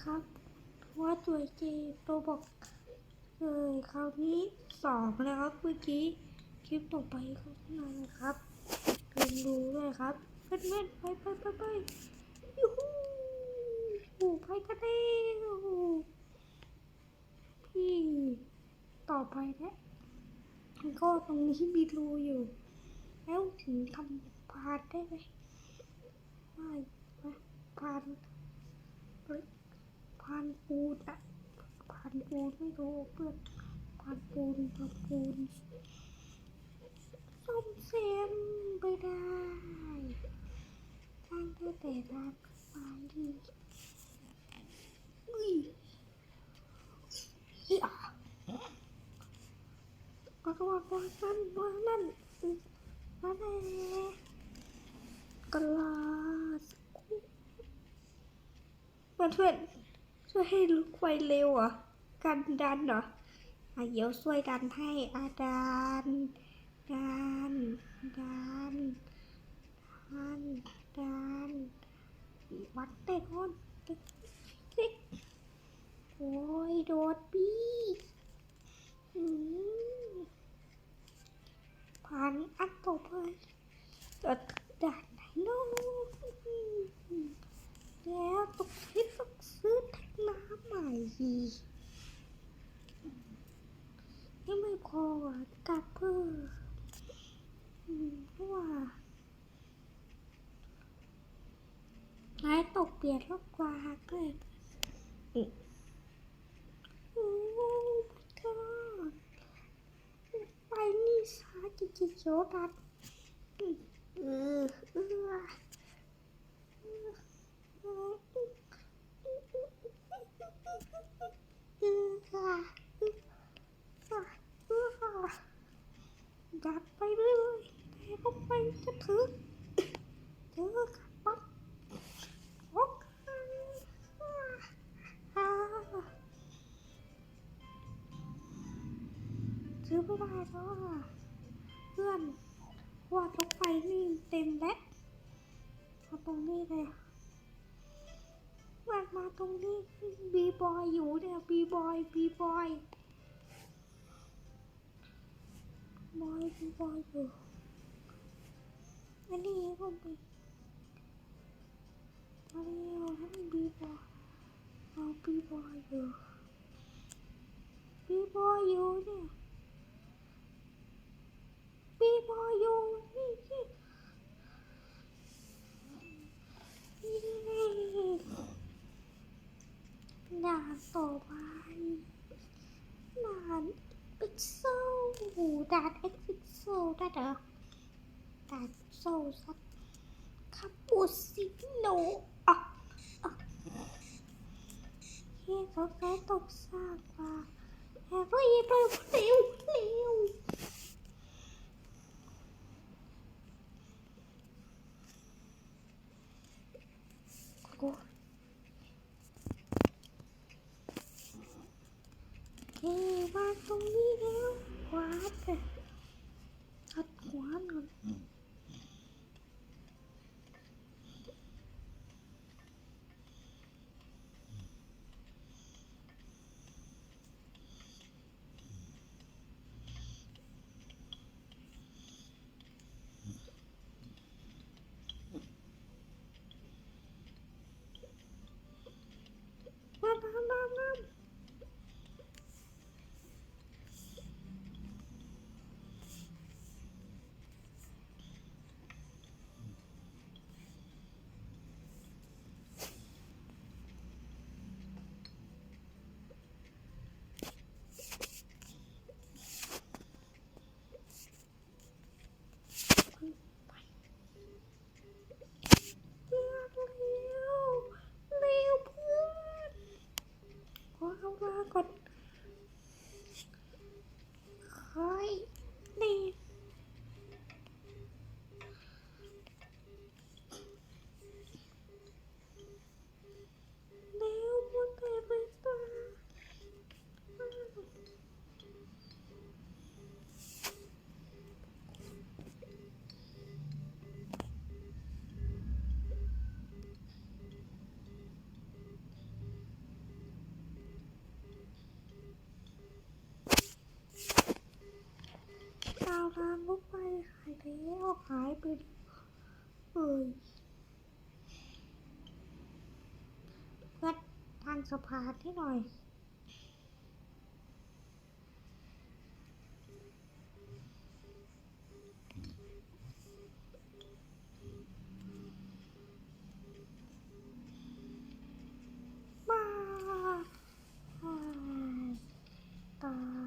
ครับว่าตัวเจโตบอกเลยคราวนี้สองแล้วครับเมื่อกี้คลิปต่อไปก็มาเลยครับเรียนรู้ด้วยครับเพื่อนๆไปไปไปไปยูฮูหูไปกันเร็วพี่ต่อไปนะก็ตรงนี้มีรูอยู่ แล้วถึงทำพานได้ไหมไม่ไหมพานเฮ้ย พานปูนอะพานปูนไม่รู้เพื่อนพานปูนพานปูนส้มเซมไปได้ทางได้แต่ทางไปดีอุ้ยอีอะก็ระวังว่านั่นว่านั่นนั่นแหละกลาสเพื่อนเพื่อน ช่วยให้ลุกไฟเร็วเหรอะกันดันเหรออะเดี๋ยวช่วยดันให้อาดันดันดันดันดันวัดเต้นคนติ๊กโอ้ยโดดบี้ผ่านอันต่อไปเกิดด่านไหนเน้องแล้วต้องคิดต้องซื้อแท็กน้ำใปียังไม่พออะกลับเพิ่มอืมเพราะว่าไม้ตกเปลี่ยนลูกกว่าดเลยโอ้ my god ไปนี่ซาจิจิโจดันเออเออเออเออเออค่ะเออค่ะเออค่ะ ดัดไปเลยแต่ก็ไปจะถึงเจอกันปั๊บโอ้ค่ะซื้อไม่ได้แล้วอะเพื่อนว่าต้องไปนี่เต็มแล้วมาตรงนี้เลยมามาตรงนี้บีบอยอยู่เนี่ยบีบอยบีบอย บอยบอยอยู่อันนี้ก็มีมาเร็วให้บีบอยเอาบีบอยอยู่บีบอยอยู่เนี่ยปีบอยอยู่นี่นี่ด่านต่อไปด่าน พิกเซลด่านเอ็กพิกเซลได้เหรอด่านพิกเซลสักคาปูซิโนอะอะเฮ้ยสงสัยตกซากว่าแอบไปเร็วเร็วเร็ว กู เฮ้วางตรงนี้แล้ววาดเลยตัด ทางรถไปหายแล้วหายไปเลยเพื่อทางสะพานนี่หน่อยตา